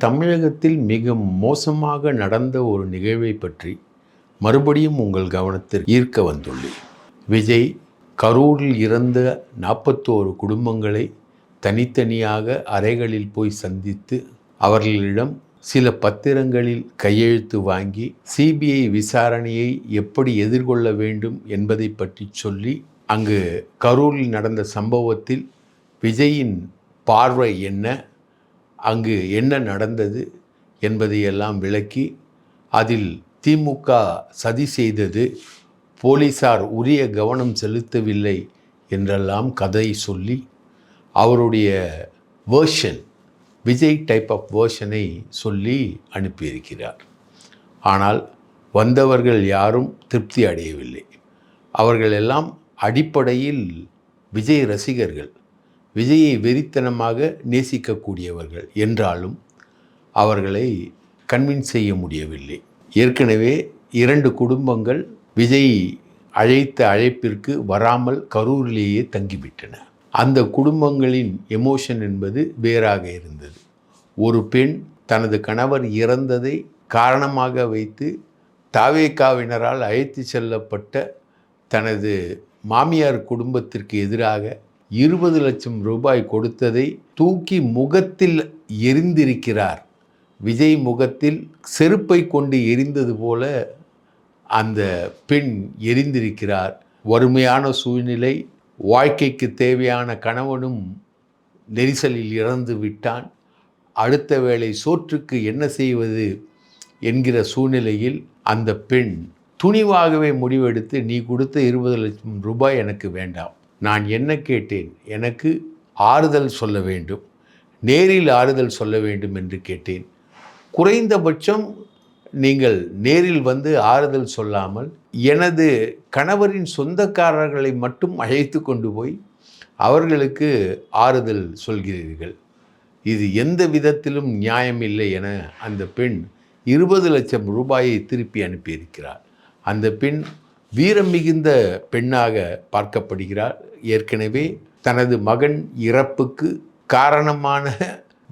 தமிழகத்தில் மிக மோசமாக நடந்த ஒரு நிகழ்வை பற்றி மறுபடியும் உங்கள் கவனத்தில் ஈர்க்க வந்துள்ளேன். விஜய் கரூரில் இறந்த நாற்பத்தோரு குடும்பங்களை தனித்தனியாக அறைகளில் போய் சந்தித்து அவர்களிடம் சில பத்திரங்களில் கையெழுத்து வாங்கி சிபிஐ விசாரணையை எப்படி எதிர்கொள்ள வேண்டும் என்பதை பற்றி சொல்லி அங்கு கரூரில் நடந்த சம்பவத்தில் விஜயின் பார்வை என்ன அங்கு என்ன நடந்தது என்பதையெல்லாம் விளக்கி அதில் திமுக சதி செய்தது போலீசார் உரிய கவனம் செலுத்தவில்லை என்றெல்லாம் கதை சொல்லி அவருடைய வேர்ஷன் விஜய் டைப் ஆஃப் வேர்ஷனை சொல்லி அனுப்பியிருக்கிறார். ஆனால் வந்தவர்கள் யாரும் திருப்தி அடையவில்லை. அவர்கள் எல்லாம் அடிப்படையில் விஜய் ரசிகர்கள். விஜயை வெறித்தனமாக நேசிக்கக்கூடியவர்கள் என்றாலும் அவர்களை கன்வின்ஸ் செய்ய முடியவில்லை. ஏற்கனவே இரண்டு குடும்பங்கள் விஜய் அழைத்த அழைப்பிற்கு வராமல் கரூரிலேயே தங்கிவிட்டன. அந்த குடும்பங்களின் எமோஷன் என்பது வேறாக இருந்தது. ஒரு பெண் தனது கணவர் இறந்ததை காரணமாக வைத்து தாவேக்காவினரால் அழைத்து செல்லப்பட்ட தனது மாமியார் குடும்பத்திற்கு எதிராக இருபது லட்சம் ரூபாய் கொடுத்ததை தூக்கி முகத்தில் எரிந்திருக்கிறார். விஜய் முகத்தில் செருப்பை கொண்டு எரிந்தது போல அந்த பெண் எரிந்திருக்கிறார். வறுமையான சூழ்நிலை வாழ்க்கைக்கு தேவையான கணவனும் நெரிசலில் இறந்து விட்டான். அடுத்த வேளை சோற்றுக்கு என்ன செய்வது என்கிற சூழ்நிலையில் அந்த பெண் துணிவாகவே முடிவெடுத்து நீ கொடுத்த இருபது லட்சம் ரூபாய் எனக்கு வேண்டாம். நான் என்ன கேட்டேன்? எனக்கு ஆறுதல் சொல்ல வேண்டும். நேரில் ஆறுதல் சொல்ல வேண்டும் என்று கேட்டேன். குறைந்தபட்சம் நீங்கள் நேரில் வந்து ஆறுதல் சொல்லாமல் எனது கணவரின் சொந்தக்காரர்களை மட்டும் அழைத்து கொண்டு போய் அவர்களுக்கு ஆறுதல் சொல்கிறீர்கள். இது எந்த விதத்திலும் நியாயமில்லை என அந்த பெண் இருபது லட்சம் ரூபாயை திருப்பி அனுப்பியிருக்கிறார் அந்த பெண் வீரம் மிகுந்த பெண்ணாக பார்க்கப்படுகிறார். ஏற்கனவே தனது மகன் இறப்புக்கு காரணமான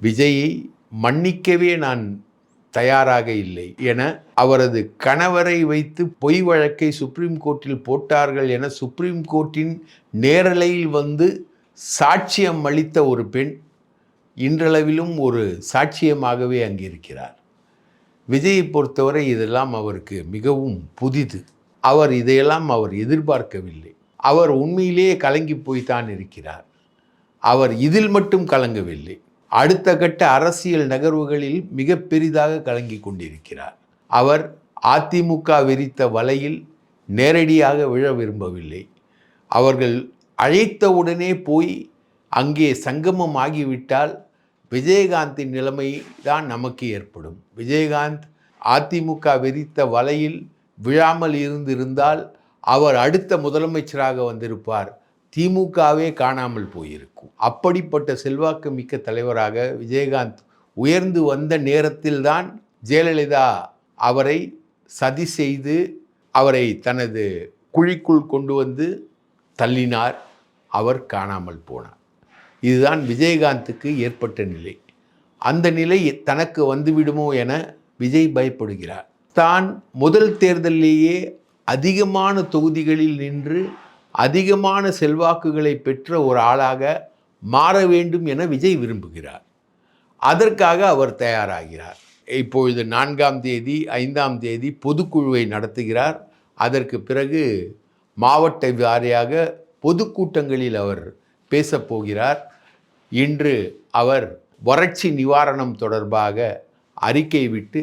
விஜயை மன்னிக்கவே நான் தயாராக இல்லை என அவரது கணவரை வைத்து பொய் வழக்கை சுப்ரீம் கோர்ட்டில் போட்டார்கள் என சுப்ரீம் கோர்ட்டின் நேரலையில் வந்து சாட்சியம் அளித்த ஒரு பெண் இன்றளவிலும் ஒரு சாட்சியமாகவே அங்கிருக்கிறார். விஜயை பொறுத்தவரை இதெல்லாம் அவருக்கு மிகவும் புதிது. அவர் இதையெல்லாம் அவர் எதிர்பார்க்கவில்லை. அவர் உண்மையிலேயே கலங்கி போய்தான் இருக்கிறார். அவர் இதில் மட்டும் கலங்கவில்லை. அடுத்த கட்ட அரசியல் நகர்வுகளில் மிக பெரிதாக கலங்கி கொண்டிருக்கிறார். அவர் அதிமுக விரித்த வலையில் நேரடியாக விழ விரும்பவில்லை. அவர்கள் அழைத்தவுடனே போய் அங்கே சங்கமம் ஆகிவிட்டால் விஜயகாந்தின் நிலைமை தான் நமக்கு ஏற்படும். விஜயகாந்த் அதிமுக விரித்த வலையில் விழாமல் இருந்திருந்தால் அவர் அடுத்த முதலமைச்சராக வந்திருப்பார். திமுகவே காணாமல் போயிருக்கும். அப்படிப்பட்ட செல்வாக்கு மிக்க தலைவராக விஜயகாந்த் உயர்ந்து வந்த நேரத்தில்தான் ஜெயலலிதா அவரை சதி செய்து அவரை தனது குழிக்குள் கொண்டு வந்து தள்ளினார். அவர் காணாமல் போனார். இதுதான் விஜயகாந்துக்கு ஏற்பட்ட நிலை. அந்த நிலை தனக்கு வந்துவிடுமோ என விஜய் பயப்படுகிறார். தான் முதல் தேர்தலிலேயே அதிகமான தொகுதிகளில் நின்று அதிகமான செல்வாக்குகளை பெற்ற ஒரு ஆளாக மாற வேண்டும் என விஜய் விரும்புகிறார். அதற்காக அவர் தயாராகிறார். இப்பொழுது நான்காம் தேதி ஐந்தாம் தேதி பொதுக்குழுவை நடத்துகிறார். அதற்கு பிறகு மாவட்ட வாரியாக பொதுக்கூட்டங்களில் அவர் பேசப்போகிறார் இன்று அவர் வறட்சி நிவாரணம் தொடர்பாக அறிக்கை விட்டு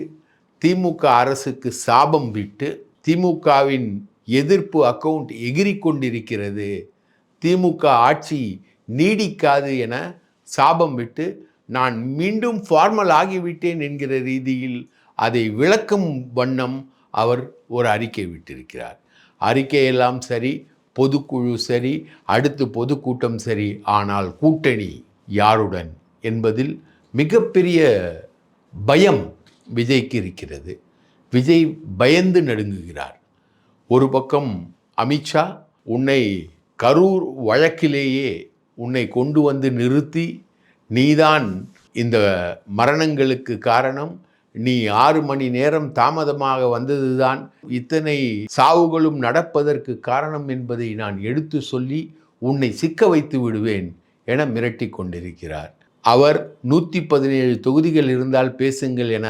திமுக அரசுக்கு சாபம் விட்டு திமுகவின் எதிர்ப்பு அக்கவுண்ட் எகிரி கொண்டிருக்கிறது. திமுக ஆட்சி நீடிக்காது என சாபம் விட்டு நான் மீண்டும் ஃபார்மல் ஆகிவிட்டேன் என்கிற ரீதியில் அதை விளக்கும் வண்ணம் அவர் ஒரு அறிக்கை விட்டிருக்கிறார். அறிக்கையெல்லாம் சரி பொதுக்குழு சரி அடுத்து பொதுக்கூட்டம் சரி ஆனால் கூட்டணி யாருடன் என்பதில் மிகப்பெரிய பயம் விஜய்க்கு இருக்கிறது. விஜய் பயந்து நடுங்குகிறார். ஒரு பக்கம் அமித்ஷா உன்னை கரூர் வழக்கிலேயே உன்னை கொண்டு வந்து நிறுத்தி நீதான் இந்த மரணங்களுக்கு காரணம். நீ ஆறு மணி நேரம் தாமதமாக வந்ததுதான். இத்தனை சாவுகளும் நடப்பதற்கு காரணம் என்பதை நான் எடுத்து சொல்லி உன்னை சிக்க வைத்து விடுவேன் என மிரட்டி கொண்டிருக்கிறார். அவர் நூற்றி பதினேழு தொகுதிகள் இருந்தால் பேசுங்கள் என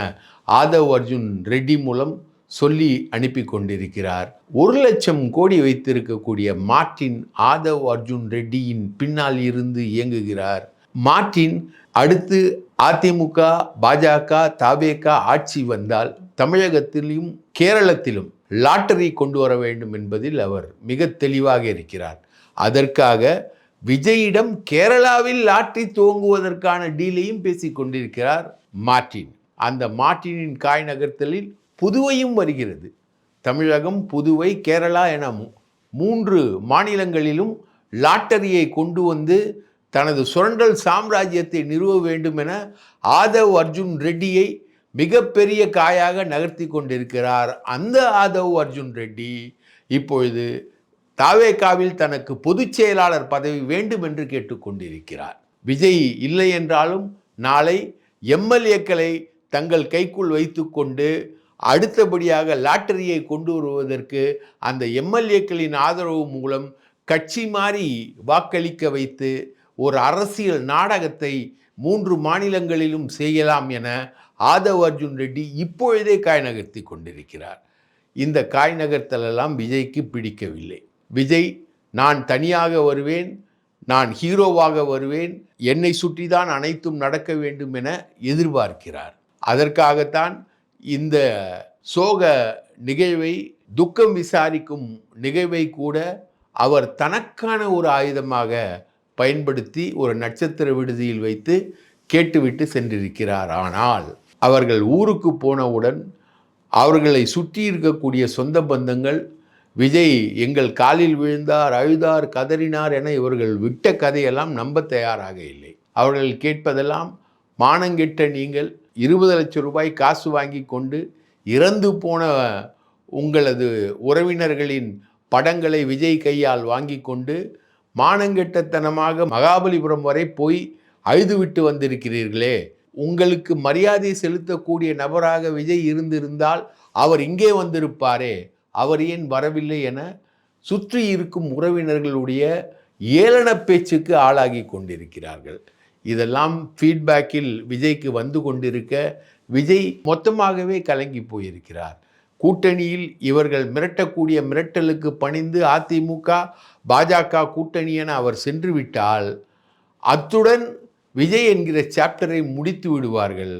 ஆதவ் அர்ஜுன் ரெட்டி மூலம் சொல்லி அனுப்பி கொண்டிருக்கிறார் ஒரு லட்சம் கோடி வைத்திருக்கக்கூடிய மார்ட்டின் ஆதவ் அர்ஜுன் ரெட்டியின் பின்னால் இருந்து இயங்குகிறார். மார்ட்டின் அடுத்து அதிமுக பாஜக தாவேக ஆட்சி வந்தால் தமிழகத்திலும் கேரளத்திலும் லாட்டரி கொண்டு வர வேண்டும் என்பதில் அவர் மிக தெளிவாக இருக்கிறார். அதற்காக விஜயிடம் கேரளாவில் லாட்டரி துவங்குவதற்கான டீலையும் பேசிக் கொண்டிருக்கிறார் மார்ட்டின். அந்த மாட்டினின் காய் நகர்த்தலில் புதுவையும் வருகிறது. தமிழகம் புதுவை கேரளா என மூன்று மாநிலங்களிலும் லாட்டரியை கொண்டு வந்து தனது சுரண்டல் சாம்ராஜ்யத்தை நிறுவ வேண்டும் என ஆதவ் அர்ஜுன் ரெட்டியை மிகப்பெரிய காயாக நகர்த்தி கொண்டிருக்கிறார். அந்த ஆதவ் அர்ஜுன் ரெட்டி இப்பொழுது தாவேகாவில் தனக்கு பொதுச் செயலாளர் பதவி வேண்டும் என்று கேட்டுக்கொண்டிருக்கிறார் விஜய் இல்லை என்றாலும் நாளை எம்எல்ஏக்களை தங்கள் கைக்குள் வைத்துக்கொண்டு அடுத்தபடியாக லாட்டரியை கொண்டு வருவதற்கு அந்த எம்எல்ஏக்களின் ஆதரவு மூலம் கட்சி மாறி வாக்களிக்க வைத்து ஒரு அரசியல் நாடகத்தை மூன்று மாநிலங்களிலும் செய்யலாம் என ஆதவ் அர்ஜுன் ரெட்டி இப்பொழுதே காய் நகர்த்தி கொண்டிருக்கிறார். இந்த காய் நகர்த்தலெல்லாம் விஜய்க்கு பிடிக்கவில்லை. விஜய் நான் தனியாக வருவேன் நான் ஹீரோவாக வருவேன் என்னை சுற்றி தான் அனைத்தும் நடக்க வேண்டும் என எதிர்பார்க்கிறார். அதற்காகத்தான் இந்த சோக நிகழ்வை துக்கம் விசாரிக்கும் நிகழ்வை கூட அவர் தனக்கான ஒரு ஆயுதமாக பயன்படுத்தி ஒரு நட்சத்திர விடுதியில் வைத்து கேட்டுவிட்டு சென்றிருக்கிறார். ஆனால் அவர்கள் ஊருக்கு போனவுடன் அவர்களை சுற்றி இருக்கக்கூடிய சொந்த பந்தங்கள் விஜய் எங்கள் காலில் விழுந்தார் அழுதார் கதறினார் என இவர்கள் விட்ட கதையெல்லாம் நம்ப தயாராக இல்லை. அவர்கள் கேட்பதெல்லாம் மானங்கெட்ட நீங்கள் இருபது லட்சம் ரூபாய் காசு வாங்கி கொண்டு இறந்து போன உங்களது உறவினர்களின் படங்களை விஜய் கையால் வாங்கி கொண்டு மானங்கெட்டத்தனமாக மகாபலிபுரம் வரை போய் அழுதுவிட்டு வந்திருக்கிறீர்களே. உங்களுக்கு மரியாதை செலுத்தக்கூடிய நபராக விஜய் இருந்திருந்தால் அவர் இங்கே வந்திருப்பாரே. அவர் ஏன் வரவில்லை என சுற்றி இருக்கும் உறவினர்களுடைய ஏளன பேச்சுக்கு ஆளாகி கொண்டிருக்கிறார்கள். இதெல்லாம் ஃபீட்பேக்கில் விஜய்க்கு வந்து கொண்டிருக்க விஜய் மொத்தமாகவே கலங்கி போயிருக்கிறார். கூட்டணியில் இவர்கள் மிரட்டக்கூடிய மிரட்டலுக்கு பணிந்து அதிமுக பாஜக கூட்டணி என அவர் சென்று விட்டால் அத்துடன் விஜய் என்கிற சாப்டரை முடித்து விடுவார்கள்.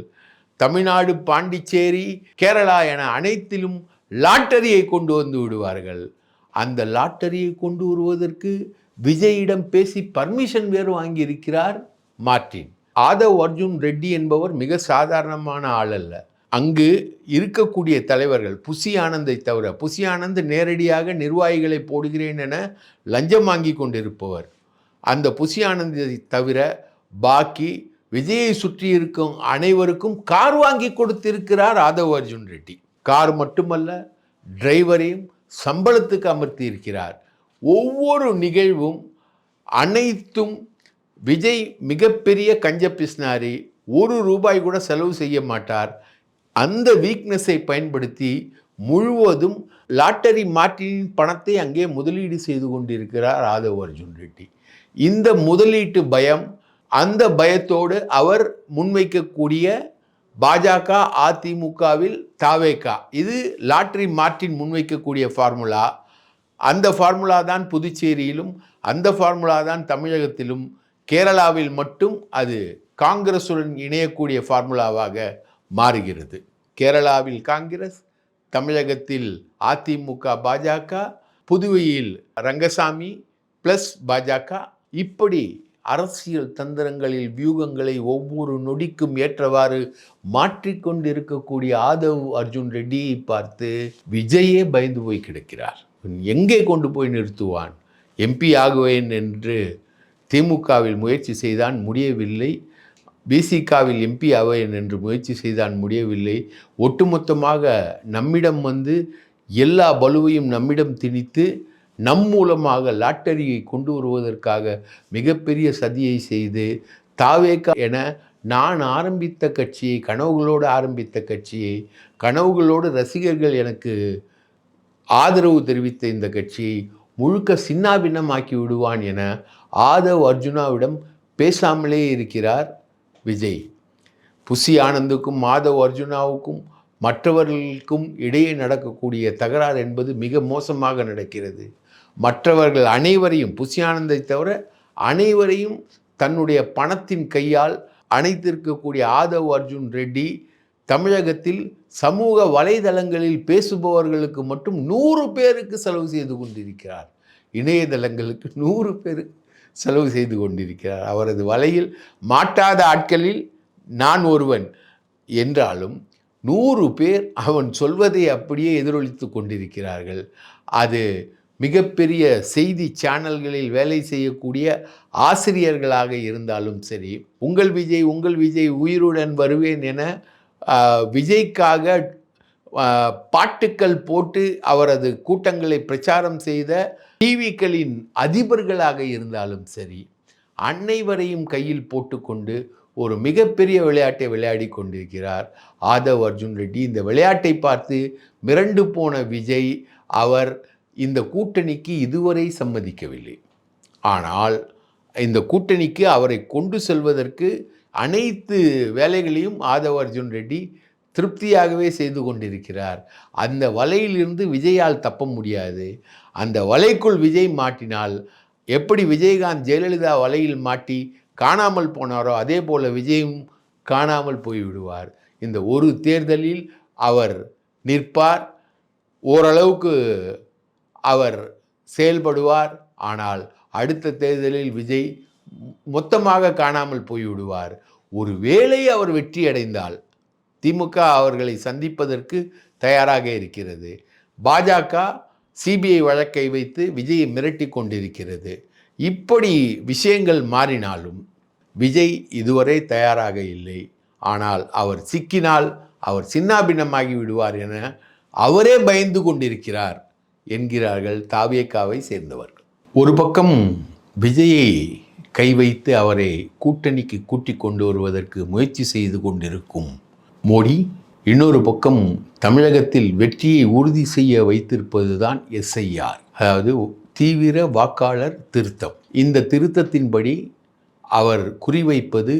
தமிழ்நாடு பாண்டிச்சேரி கேரளா என அனைத்திலும் லாட்டரியை கொண்டு வந்து விடுவார்கள். அந்த லாட்டரியை கொண்டு வருவதற்கு விஜயிடம் பேசி பர்மிஷன் வேறு வாங்கியிருக்கிறார். மாற்றின் ஆதவ் அர்ஜுன் ரெட்டி என்பவர் மிக சாதாரணமான ஆள் அல்ல அங்கு இருக்கக்கூடிய தலைவர்கள் புசி ஆனந்தை தவிர புசி ஆனந்த் நேரடியாக நிர்வாகிகளை போடுகிறேன் என லஞ்சம் வாங்கி கொண்டிருப்பவர். அந்த புசி ஆனந்தை தவிர பாக்கி விஜயை சுற்றி இருக்கும் அனைவருக்கும் கார் வாங்கி கொடுத்திருக்கிறார் ஆதவ் அர்ஜுன் ரெட்டி. கார் மட்டுமல்ல டிரைவரையும் சம்பளத்துக்கு அமர்த்தி இருக்கிறார் ஒவ்வொரு நிகழ்வும் அனைத்தும் விஜய் மிகப்பெரிய கஞ்ச பிஸ்னாரி ஒரு ரூபாய் கூட செலவு செய்ய மாட்டார். அந்த வீக்னஸை பயன்படுத்தி முழுவதும் லாட்டரி மார்ட்டினின் பணத்தை அங்கே முதலீடு செய்து கொண்டிருக்கிறார் ராதவ் அர்ஜுன் ரெட்டி. இந்த முதலீட்டு பயம் அந்த பயத்தோடு அவர் முன்வைக்கக்கூடிய பாஜக அதிமுகவில் தாவேகா. இது லாட்டரி மார்ட்டின் முன்வைக்கக்கூடிய ஃபார்முலா அந்த ஃபார்முலா தான் புதுச்சேரியிலும் அந்த ஃபார்முலா தான் தமிழகத்திலும் கேரளாவில் மட்டும் அது காங்கிரசுடன் இணையக்கூடிய ஃபார்முலாவாக மாறுகிறது. கேரளாவில் காங்கிரஸ் தமிழகத்தில் அதிமுக பாஜக புதுவையில் ரங்கசாமி ப்ளஸ் பாஜக. இப்படி அரசியல் தந்திரங்களில் வியூகங்களை ஒவ்வொரு நொடிக்கும் ஏற்றவாறு மாற்றிக்கொண்டிருக்கக்கூடிய ஆதவ் அர்ஜுன் ரெட்டியை பார்த்து விஜயே பயந்து போய் கிடக்கிறார். எங்கே கொண்டு போய் நிறுத்துவான்? எம்பி ஆகுவேன் என்று திமுகவில் முயற்சி செய்தான் முடியவில்லை. பிசிகாவில் எம்பி ஆவேன் என்று முயற்சி செய்தான் முடியவில்லை. ஒட்டுமொத்தமாக நம்மிடம் வந்து எல்லா பலுவையும் நம்மிடம் திணித்து நம் மூலமாக லாட்டரியை கொண்டு வருவதற்காக மிகப்பெரிய சதியை செய்து தாவேக்கா என நான் ஆரம்பித்த கட்சியை கனவுகளோடு ஆரம்பித்த கட்சியை கனவுகளோடு ரசிகர்கள் எனக்கு ஆதரவு தெரிவித்த இந்த கட்சியை முழுக்க சின்னாபின்னமாக்கி விடுவான் என ஆதவ் அர்ஜுனாவிடம் பேசாமலே இருக்கிறார் விஜய். புசி ஆனந்துக்கும் மாதவ் அர்ஜுனாவுக்கும் மற்றவர்களுக்கும் இடையே நடக்கக்கூடிய தகராறு என்பது மிக மோசமாக நடக்கிறது. மற்றவர்கள் அனைவரையும் புசி ஆனந்தை தவிர அனைவரையும் தன்னுடைய பணத்தின் கையால் அணைத்திருக்கக்கூடிய ஆதவ் அர்ஜுன் ரெட்டி தமிழகத்தில் சமூக வலைதளங்களில் பேசுபவர்களுக்கு மட்டும் நூறு பேருக்கு செலவு செய்து கொண்டிருக்கிறார். இணையதளங்களுக்கு நூறு பேருக்கு செலவு செய்து கொண்டிருக்கிறார். அவரது வலையில் மாட்டாத ஆட்களில் நான் ஒருவன் என்றாலும் நூறு பேர் அவன் சொல்வதை அப்படியே எதிரொலித்து கொண்டிருக்கிறார்கள். அது மிகப்பெரிய செய்தி சேனல்களில் வேலை செய்யக்கூடிய ஆசிரியர்களாக இருந்தாலும் சரி உங்கள் விஜய் உங்கள் விஜய் உயிருடன் வருவேன் என விஜய்க்காக பாட்டுக்கள் போட்டு அவரது கூட்டங்களை பிரச்சாரம் செய்த டிவிக்களின் அதிபர்களாக இருந்தாலும் சரி அனைவரையும் கையில் போட்டுக்கொண்டு ஒரு மிகப்பெரிய விளையாட்டை விளையாடி கொண்டிருக்கிறார். ஆதவ் அர்ஜுன் ரெட்டி இந்த விளையாட்டை பார்த்து மிரண்டு போன விஜய் அவர் இந்த கூட்டணிக்கு இதுவரை சம்மதிக்கவில்லை. ஆனால் இந்த கூட்டணிக்கு அவரை கொண்டு செல்வதற்கு அனைத்து வேலைகளையும் ஆதவ் அர்ஜுன் ரெட்டி திருப்தியாகவே செய்து கொண்டிருக்கிறார். அந்த வலையிலிருந்து விஜயால் தப்ப முடியாது. அந்த வலைக்குள் விஜய் மாட்டினால் எப்படி விஜயகாந்த் ஜெயலலிதா வலையில் மாட்டி காணாமல் போனாரோ அதே போல் விஜயும் காணாமல் போய்விடுவார் இந்த ஒரு தேர்தலில் அவர் நிற்பார். ஓரளவுக்கு அவர் செயல்படுவார். ஆனால் அடுத்த தேர்தலில் விஜய் மொத்தமாக காணாமல் போய்விடுவார் ஒருவேளை அவர் வெற்றி அடைந்தால் திமுக அவர்களை சந்திப்பதற்கு தயாராக இருக்கிறது. பாஜக சிபிஐ வழக்கை வைத்து விஜயை மிரட்டி கொண்டிருக்கிறது. இப்படி விஷயங்கள் மாறினாலும் விஜய் இதுவரை தயாராக இல்லை. ஆனால் அவர் சிக்கினால் அவர் சின்னாபின்னமாகி விடுவார் என அவரே பயந்து கொண்டிருக்கிறார் என்கிறார்கள் தாவியக்காவை சேர்ந்தவர்கள். ஒரு பக்கம் விஜயை கை வைத்து அவரை கூட்டணிக்கு கூட்டிக் கொண்டு வருவதற்கு முயற்சி செய்து கொண்டிருக்கும் மோடி இன்னொரு பக்கம் தமிழகத்தில் வெற்றியை உறுதி செய்ய வைத்திருப்பதுதான் எஸ்ஐஆர். அதாவது தீவிர வாக்காளர் திருத்தம். இந்த திருத்தத்தின்படி அவர் குறிவைப்பது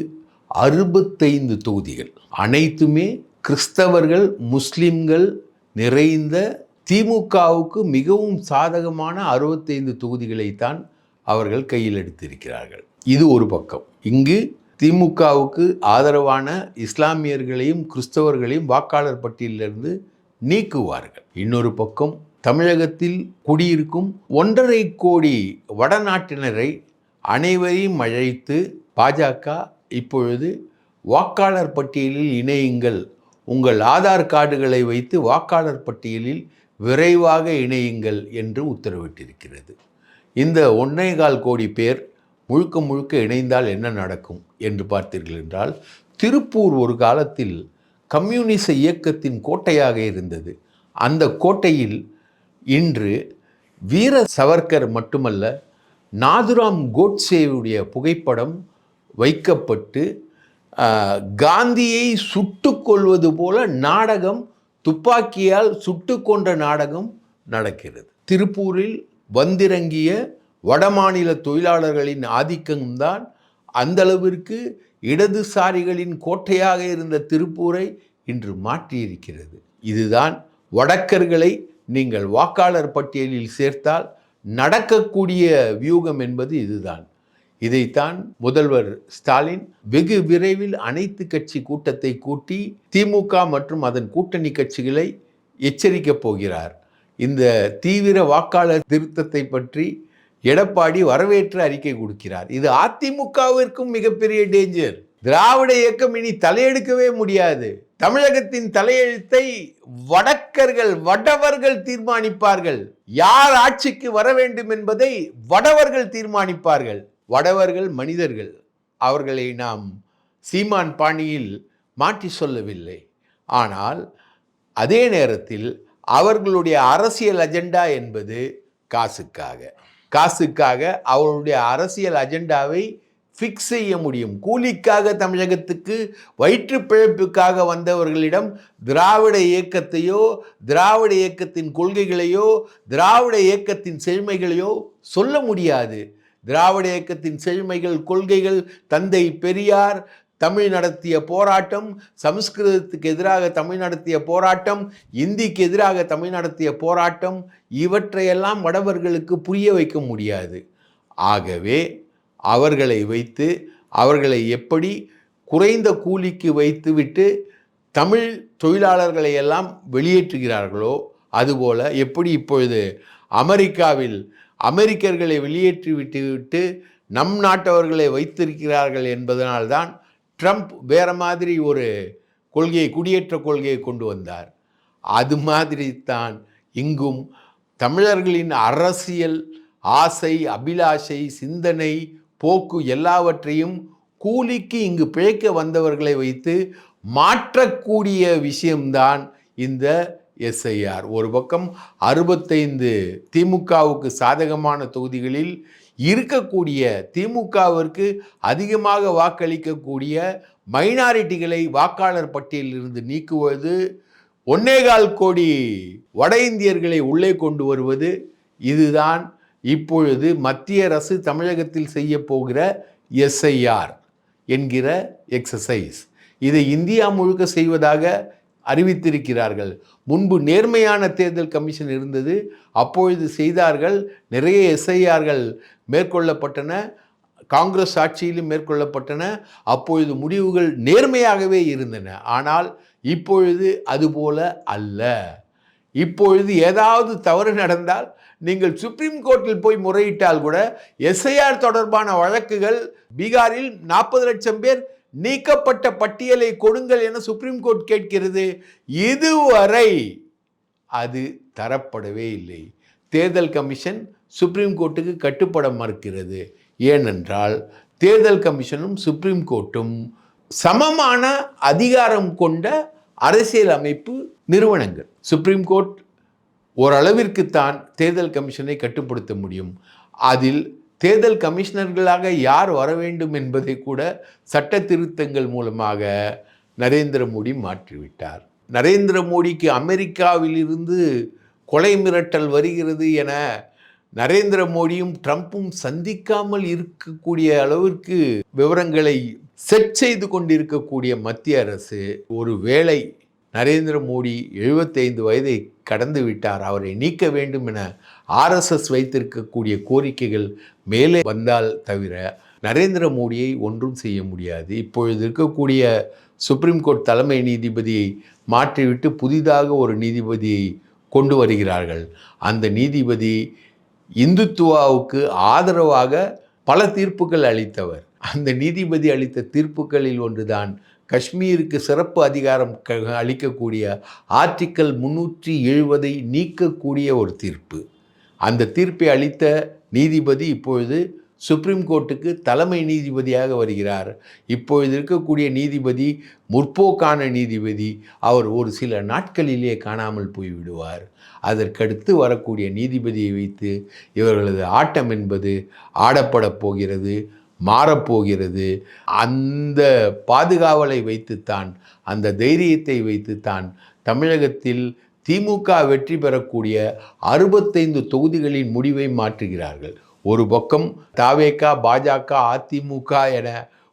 அறுபத்தைந்து தொகுதிகள். அனைத்துமே கிறிஸ்தவர்கள் முஸ்லிம்கள் நிறைந்த திமுகவுக்கு மிகவும் சாதகமான அறுபத்தைந்து தொகுதிகளைத்தான் அவர்கள் கையில் எடுத்திருக்கிறார்கள். இது ஒரு பக்கம். இங்கு திமுகவுக்கு ஆதரவான இஸ்லாமியர்களையும் கிறிஸ்தவர்களையும் வாக்காளர் பட்டியலிருந்து நீக்குவார்கள். இன்னொரு பக்கம் தமிழகத்தில் குடியிருக்கும் ஒன்றரை கோடி வடநாட்டினரை அனைவரையும் அழைத்து பாஜக இப்பொழுது வாக்காளர் பட்டியலில் இணையுங்கள். உங்கள் ஆதார் கார்டுகளை வைத்து வாக்காளர் பட்டியலில் விரைவாக இணையுங்கள் என்று உத்தரவிட்டிருக்கிறது. இந்த ஒன்றே கால் கோடி பேர் முழுக்க முழுக்க இணைந்தால் என்ன நடக்கும் என்று பார்த்தீர்கள் என்றால் திருப்பூர் ஒரு காலத்தில் கம்யூனிச இயக்கத்தின் கோட்டையாக இருந்தது. அந்த கோட்டையில் இன்று வீர சவர்க்கர் மட்டுமல்ல நாதுராம் கோட்சேவுடைய புகைப்படம் வைக்கப்பட்டு காந்தியை சுட்டுக்கொள்வது போல நாடகம் துப்பாக்கியால் சுட்டு கொன்ற நாடகம் நடக்கிறது. திருப்பூரில் வந்திறங்கிய வடமாநில தொழிலாளர்களின் ஆதிக்கம்தான் அந்தளவிற்கு இடதுசாரிகளின் கோட்டையாக இருந்த திருப்பூரை இன்று மாற்றியிருக்கிறது. இதுதான் வடக்கர்களை நீங்கள் வாக்காளர் பட்டியலில் சேர்த்தால் நடக்கக்கூடிய வியூகம் என்பது இதுதான். இதைத்தான் முதல்வர் ஸ்டாலின் வெகு விரைவில் அனைத்து கட்சி கூட்டத்தை கூட்டி திமுக மற்றும் அதன் கூட்டணி கட்சிகளை எச்சரிக்கப் போகிறார். இந்த தீவிர வாக்காளர் திருத்தத்தை பற்றி எடப்பாடி வரவேற்று அறிக்கை கொடுக்கிறார். இது அதிமுகவிற்கும் மிகப்பெரிய டேஞ்சர் திராவிட இயக்கம் இனி தலையெடுக்கவே முடியாது. தமிழகத்தின் தலையெழுத்தை வடக்கர்கள் வடவர்கள் தீர்மானிப்பார்கள். யார் ஆட்சிக்கு வர வேண்டும் என்பதை வடவர்கள் தீர்மானிப்பார்கள். வடவர்கள் மனிதர்கள். அவர்களை நாம் சீமான் பாணியில் மாற்றி சொல்லவில்லை. ஆனால் அதே நேரத்தில் அவர்களுடைய அரசியல் அஜெண்டா என்பது காசுக்காக. காசுக்காக அவர்களுடைய அரசியல் அஜெண்டாவை ஃபிக்ஸ் செய்ய முடியும். கூலிக்காக தமிழகத்துக்கு வயிற்று பிழைப்புக்காக வந்தவர்களிடம் திராவிட இயக்கத்தையோ திராவிட இயக்கத்தின் கொள்கைகளையோ திராவிட இயக்கத்தின் செழுமைகளையோ சொல்ல முடியாது. திராவிட இயக்கத்தின் செழுமைகள் கொள்கைகள் தந்தை பெரியார் தமிழ் நடத்திய போராட்டம் சமஸ்கிருதத்துக்கு எதிராக தமிழ் நடத்திய போராட்டம் இந்திக்கு எதிராக தமிழ் நடத்திய போராட்டம் இவற்றையெல்லாம் வடவர்களுக்கு புரிய வைக்க முடியாது. ஆகவே அவர்களை வைத்து அவர்களை எப்படி குறைந்த கூலிக்கு வைத்துவிட்டு தமிழ் தொழிலாளர்களை எல்லாம் வெளியேற்றுகிறார்களோ அதுபோல் எப்படி இப்பொழுது அமெரிக்காவில் அமெரிக்கர்களை வெளியேற்றி விட்டு விட்டு நம் நாட்டவர்களை வைத்திருக்கிறார்கள் என்பதனால்தான் ட்ரம்ப் வேறு மாதிரி ஒரு கொள்கையை குடியேற்ற கொள்கையை கொண்டு வந்தார். அது மாதிரி தான் இங்கும் தமிழர்களின் அரசியல் ஆசை அபிலாஷை சிந்தனை போக்கு எல்லாவற்றையும் கூலிக்கு இங்கு பிழைக்க வந்தவர்களை வைத்து மாற்றக்கூடிய விஷயம்தான் இந்த எஸ்ஐஆர் ஒரு பக்கம் அறுபத்தைந்து திமுகவுக்கு சாதகமான தொகுதிகளில் இருக்கக்கூடிய திமுகவிற்கு அதிகமாக வாக்களிக்கக்கூடிய மைனாரிட்டிகளை வாக்காளர் பட்டியலிலிருந்து நீக்குவது ஒன்னேகால் கோடி வட இந்தியர்களை உள்ளே கொண்டு வருவது இதுதான் இப்பொழுது மத்திய அரசு தமிழகத்தில் செய்ய போகிற எஸ்ஐஆர் என்கிற எக்ஸசைஸ். இதை இந்தியா முழுக்க செய்வதாக அறிவித்திருக்கிறார்கள். முன்பு நேர்மையான தேர்தல் கமிஷன் இருந்தது அப்பொழுது செய்தார்கள் நிறைய எஸ்ஐஆர்கள். மேற்கொள்ளப்பட்டன காங்கிரஸ் ஆட்சியிலும் மேற்கொள்ளப்பட்டன அப்பொழுது முடிவுகள் நேர்மையாகவே இருந்தன. ஆனால் இப்பொழுது அதுபோல அல்ல. இப்பொழுது ஏதாவது தவறு நடந்தால் நீங்கள் சுப்ரீம் கோர்ட்டில் போய் முறையிட்டால் கூட எஸ்ஐஆர் தொடர்பான வழக்குகள் பீகாரில் நாற்பது லட்சம் பேர் நீக்கப்பட்ட பட்டியலை கொடுங்கள் என சுப்ரீம் கோர்ட் கேட்கிறது. இதுவரை அது தரப்படவே இல்லை. தேர்தல் கமிஷன் சுப்ரீம் கோர்ட்டுக்கு கட்டுப்பட மறுக்கிறது. ஏனென்றால் தேர்தல் கமிஷனும் சுப்ரீம் கோர்ட்டும் சமமான அதிகாரம் கொண்ட அரசியல் அமைப்பு நிறுவனங்கள். சுப்ரீம் கோர்ட் ஓரளவிற்குத்தான் தேர்தல் கமிஷனை கட்டுப்படுத்த முடியும். அதில் தேர்தல் கமிஷனர்களாக யார் வர வேண்டும் என்பதை கூட சட்ட திருத்தங்கள் மூலமாக நரேந்திர மோடி மாற்றிவிட்டார். நரேந்திர மோடிக்கு அமெரிக்காவிலிருந்து கொலை மிரட்டல் வருகிறது என நரேந்திர மோடியும் ட்ரம்ப்பும் சந்திக்காமல் இருக்கக்கூடிய அளவிற்கு விவரங்களை செட் செய்து கொண்டிருக்கக்கூடிய மத்திய அரசு ஒரு வேளை நரேந்திர மோடி எழுபத்தைந்து வயதை கடந்து விட்டார். அவரை நீக்க வேண்டும் என ஆர்எஸ்எஸ் வைத்திருக்கக்கூடிய கோரிக்கைகள் மேலே வந்தால் தவிர நரேந்திர மோடியை ஒன்றும் செய்ய முடியாது. இப்பொழுது இருக்கக்கூடிய சுப்ரீம் கோர்ட் தலைமை நீதிபதியை மாற்றிவிட்டு புதிதாக ஒரு நீதிபதியை கொண்டு வருகிறார்கள். அந்த நீதிபதி இந்துத்துவாவுக்கு ஆதரவாக பல தீர்ப்புகள் அளித்தவர். அந்த நீதிபதி அளித்த தீர்ப்புகளில் ஒன்றுதான் காஷ்மீருக்கு சிறப்பு அதிகாரம் க அளிக்கக்கூடிய ஆர்டிக்கல் முன்னூற்றி எழுபதை நீக்கக்கூடிய ஒரு தீர்ப்பு. அந்த தீர்ப்பை அளித்த நீதிபதி இப்பொழுது சுப்ரீம் கோர்ட்டுக்கு தலைமை நீதிபதியாக வருகிறார். இப்பொழுது இருக்கக்கூடிய நீதிபதி முற்போக்கான நீதிபதி அவர் ஒரு சில நாட்களிலே காணாமல் போய்விடுவார். அதற்கடுத்து வரக்கூடிய நீதிபதியை வைத்து இவர்களது ஆட்டம் என்பது ஆடப்படப் போகிறது மாறப்போகிறது அந்த பாதுகாவலை வைத்துத்தான் அந்த தைரியத்தை வைத்துத்தான் தமிழகத்தில் திமுக வெற்றி பெறக்கூடிய அறுபத்தைந்து தொகுதிகளின் முடிவை மாற்றுகிறார்கள். ஒரு பக்கம் தாவேகா பாஜக அதிமுக என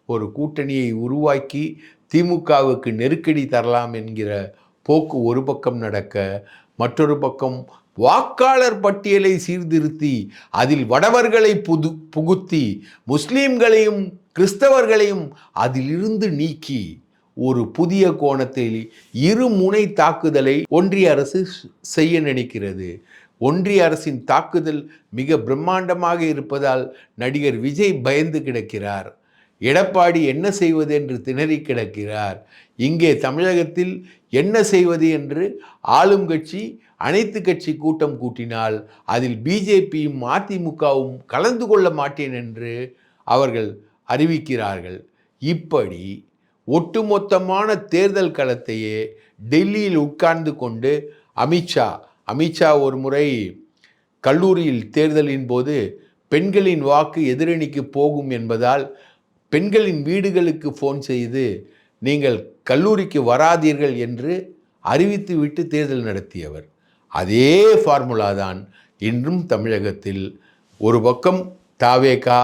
ஒரு கூட்டணியை உருவாக்கி திமுகவுக்கு நெருக்கடி தரலாம் என்கிற போக்கு ஒரு பக்கம் நடக்க மற்றொரு பக்கம் வாக்காளர் பட்டியலை சீர்திருத்தி அதில் வடவர்களை புது புகுத்தி முஸ்லீம்களையும் கிறிஸ்தவர்களையும் அதிலிருந்து நீக்கி ஒரு புதிய கோணத்தில் இருமுனை தாக்குதலை ஒன்றிய அரசு செய்ய நினைக்கிறது. ஒன்றிய அரசின் தாக்குதல் மிக பிரம்மாண்டமாக இருப்பதால் நடிகர் விஜய் பயந்து கிடக்கிறார். எடப்பாடி என்ன செய்வது என்று திணறி கிடக்கிறார். இங்கே தமிழகத்தில் என்ன செய்வது என்று ஆளும் கட்சி அனைத்து கட்சி கூட்டம் கூட்டினால் அதில் பிஜேபியும் அதிமுகவும் கலந்து கொள்ள மாட்டேன் என்று அவர்கள் அறிவிக்கிறார்கள். இப்படி ஒட்டுமொத்தமான தேர்தல் களத்தையே டெல்லியில் உட்கார்ந்து கொண்டு அமித்ஷா அமித்ஷா ஒரு முறை கல்லூரியில் தேர்தலின் போது பெண்களின் வாக்கு எதிரணிக்கு போகும் என்பதால் பெண்களின் வீடுகளுக்கு ஃபோன் செய்து நீங்கள் கல்லூரிக்கு வராதீர்கள் என்று அறிவித்துவிட்டு தேர்தல் நடத்தியவர். அதே ஃபார்முலா தான் இன்றும் தமிழகத்தில். ஒரு பக்கம் தாவேகா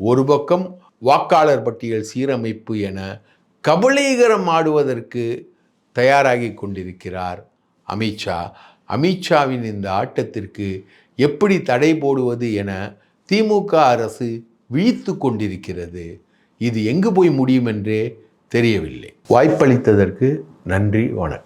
ஒரு பக்கம் வாக்காளர் பட்டியல் சீரமைப்பு என கபலீகரம் ஆடுவதற்கு தயாராகி கொண்டிருக்கிறார் அமித்ஷா. அமித்ஷாவின் இந்த ஆட்டத்திற்கு எப்படி தடை போடுவது என திமுக அரசு விழித்து கொண்டிருக்கிறது. இது எங்கு போய் முடியும் என்றே தெரியவில்லை. வாய்ப்பளித்ததற்கு நன்றி வணக்கம்.